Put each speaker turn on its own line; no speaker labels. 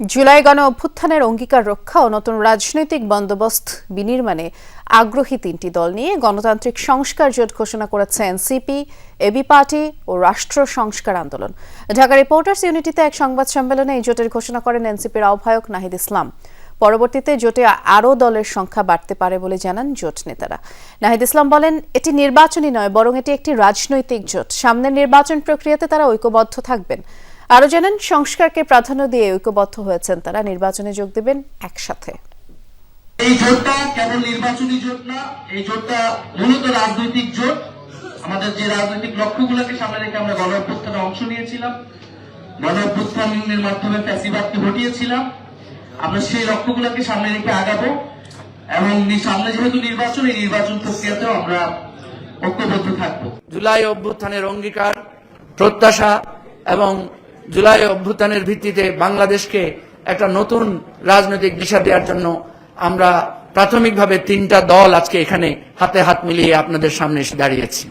জুলাই গণ অভ্যুত্থানের অঙ্গীকার রক্ষা ও নতুন রাজনৈতিক বন্দোবস্ত বিনির্মাণে আগ্রহী তিনটি দল নিয়ে গণতান্ত্রিক সংস্কার জোট ঘোষণা করেছে এনসিপি, এবি পার্টি ও রাষ্ট্র সংস্কার আন্দোলন। ঢাকা রিপোর্টার্স ইউনিটিতে এক সংবাদ সম্মেলনে এই জোটের ঘোষণা করেন এনসিপির আহ্বায়ক নাহিদ ইসলাম। পরবর্তীতে জোটে আরও দলের সংখ্যা বাড়তে পারে বলে জানান জোট নেতারা। নাহিদ ইসলাম বলেন, এটি নির্বাচনী নয়, বরং এটি একটি রাজনৈতিক জোট। সামনের নির্বাচন প্রক্রিয়াতে তারা ঐক্যবদ্ধ থাকবেন। আরও জানান সংস্কারকে প্রাধান্য দিয়ে ঐক্যবদ্ধ হয়েছেন তারা। নির্বাচনে যোগ দেবেন একসাথে।
এই জোটটা কেবল নির্বাচনী জোট না এই জোটটা মূলত রাজনৈতিক জোট। আমাদের যে রাজনৈতিক লক্ষ্যগুলোকে সামনে রেখে আমরা গণ অভ্যুত্থানে অংশ নিয়েছিলাম। গণ অভ্যুত্থানের মাধ্যমে ফ্যাসিবাদকে হটিয়েছিলাম। আমরা সেই লক্ষ্যগুলোকে সামনে রেখে আগাবো এবং সামনে যেহেতু নির্বাচন এই নির্বাচন প্রক্রিয়াতেও আমরা ঐক্যবদ্ধ থাকব।
জুলাই অভ্যুত্থানের অঙ্গীকার প্রত্যাশা এবং জুলাই অভ্যুত্থানের ভিত্তিতে বাংলাদেশকে একটা নতুন রাজনৈতিক দিশা দেওয়ার জন্য আমরা প্রাথমিকভাবে তিনটা দল আজকে এখানে হাতে হাত মিলিয়ে আপনাদের সামনে এসে দাঁড়িয়েছি।